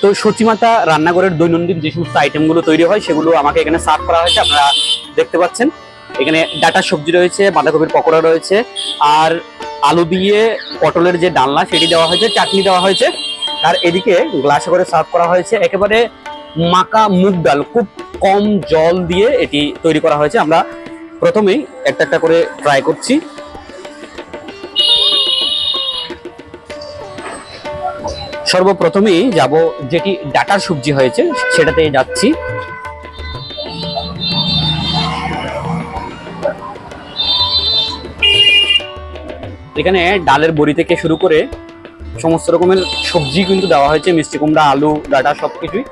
তো সচিমাতা রান্নাঘরের দৈনন্দিন যে সমস্ত আইটেমগুলো তৈরি হয়, সেগুলো আমাকে এখানে সার্ভ করা হয়েছে। আপনারা দেখতে পাচ্ছেন। এখানে ডাটা সবজি রয়েছে, বাঁধাকপির পকোড়া রয়েছে, আর আলু দিয়ে পটলের যে ডালনা, সেটি দেওয়া হয়েছে, চাটনি দেওয়া হয়েছে। আর এদিকে গ্লাসে করে সার্ভ করা হয়েছে। একেবারে মাকা মুগ ডাল, খুব কম জল দিয়ে এটি তৈরি করা হয়েছে। আমরা প্রথমেই একটা একটা করে ট্রাই করছি। সর্বপ্রথমেই যাব যেটি ডাটার সবজি হয়েছে সেটাতে যাচ্ছি। এখানে ডালের বড়ি থেকে শুরু করে সমস্ত রকমের সবজি কিন্তু দেওয়া হয়েছে, মিষ্টি কুমড়া, আলু, ডাটা, সবকিছুই।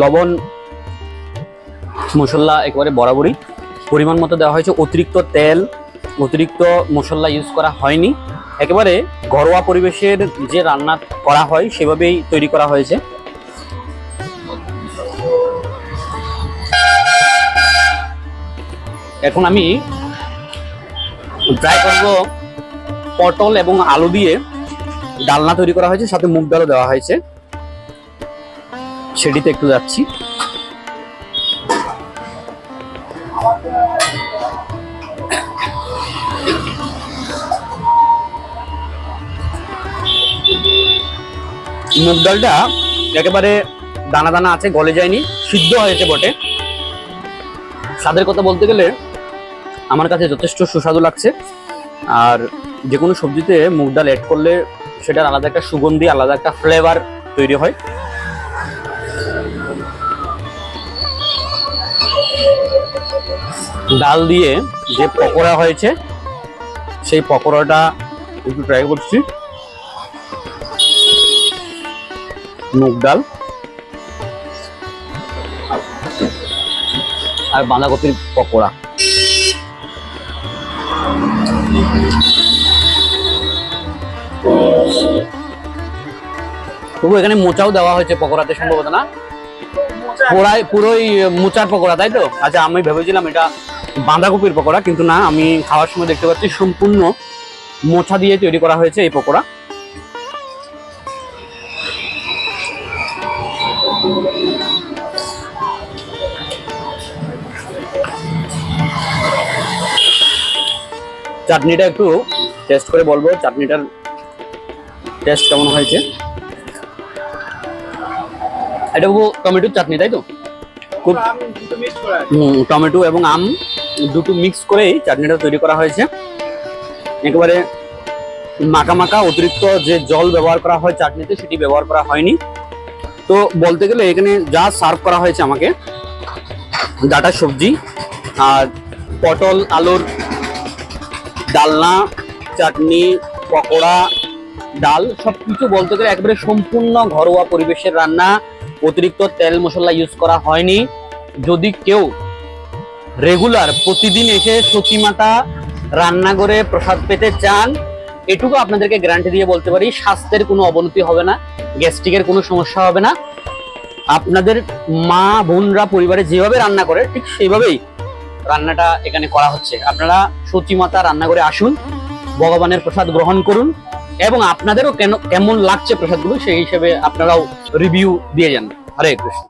লবণ মশলা একেবারে বরাবরই। পরিমাণ মতো দেওয়া হয়েছে। অতিরিক্ত তেল, অতিরিক্ত মশলা ইউজ করা হয়নি। একেবারে ঘরোয়া পরিবেশের যে রান্না করা হয়, সেভাবেই তৈরি করা হয়েছে। এখন আমি ট্রাই করব। পটল এবং আলু দিয়ে ডালনা তৈরি করা হয়েছে। সাথে মুগ ডালও দেওয়া হয়েছে। সেটিতে একটু যাচ্ছি। মুগ ডালটা একেবারে দানা দানা আছে, গলে যায়নি, সিদ্ধ হয়েছে বটে। স্বাদের কথা বলতে গেলে আমার কাছে যথেষ্ট সুস্বাদু লাগছে। আর যে কোনো সবজিতে মুগ ডাল অ্যাড করলে সেটার আলাদা একটা সুগন্ধি, আলাদা একটা ফ্লেভার তৈরি হয়। ডাল দিয়ে যে পকোড়া হয়েছে সেই পকোড়াটা একটু ট্রাই করছি। মুগ ডাল। আর বাঁধাকপির পকোড়া। তবু এখানে মোচাও দেওয়া হয়েছে পকোড়াতে সম্ভবত না? পুরাই পুরোই মোচার পকোড়া তাই তো? আচ্ছা আমি ভেবেছিলাম এটা বাঁধাকপির পকোড়া, কিন্তু না, আমি খাওয়ার সময় দেখতে পাচ্ছি সম্পূর্ণ মোছা দিয়ে তৈরি করা হয়েছে এই পকোড়া। চাটনিটা একটু টেস্ট করে বলব, চাটনিটার টেস্ট কেমন হয়েছে? এটা টমেটোর চাটনি, তাই তো? খুব টমেটো এবং আম দুটো মিক্স করেই চাটনিটা তৈরি করা হয়েছে। একেবারে মাখা মাখা অতিরিক্ত যে জল ব্যবহার করা হয় চাটনিতে সেটি ব্যবহার করা হয়নি। তো বলতে গেলে এখানে যা সার্ভ করা হয়েছে আমাকে ডাটা সবজি আর পটল আলুর ডালনা চাটনি পকোড়া ডাল সব কিছু বলতে গেলে একবারে সম্পূর্ণ ঘরোয়া পরিবেশের রান্না। অতিরিক্ত তেল মশলা ইউজ করা হয়নি। যদি কেউ রেগুলার প্রতিদিন এসে সচিমাতা রান্নাঘরে প্রসাদ পেতে চান, এটুকু আপনাদেরকে গ্যারান্টি দিয়ে বলতে পারি, স্বাস্থ্যের কোনো অবনতি হবে না গ্যাস্ট্রিকের কোনো সমস্যা হবে না। আপনাদের মা, বোনরা, পরিবারে যেভাবে রান্না করে, ঠিক সেইভাবেই রান্নাটা এখানে করা হচ্ছে। আপনারা সচিমাতা রান্নাঘরে আসুন, ভগবানের প্রসাদ গ্রহণ করুন। এবং আপনাদেরও কেন কেমন লাগছে প্রসাদগুলো সেই হিসেবে আপনারাও রিভিউ দিয়ে যান। হরে কৃষ্ণ।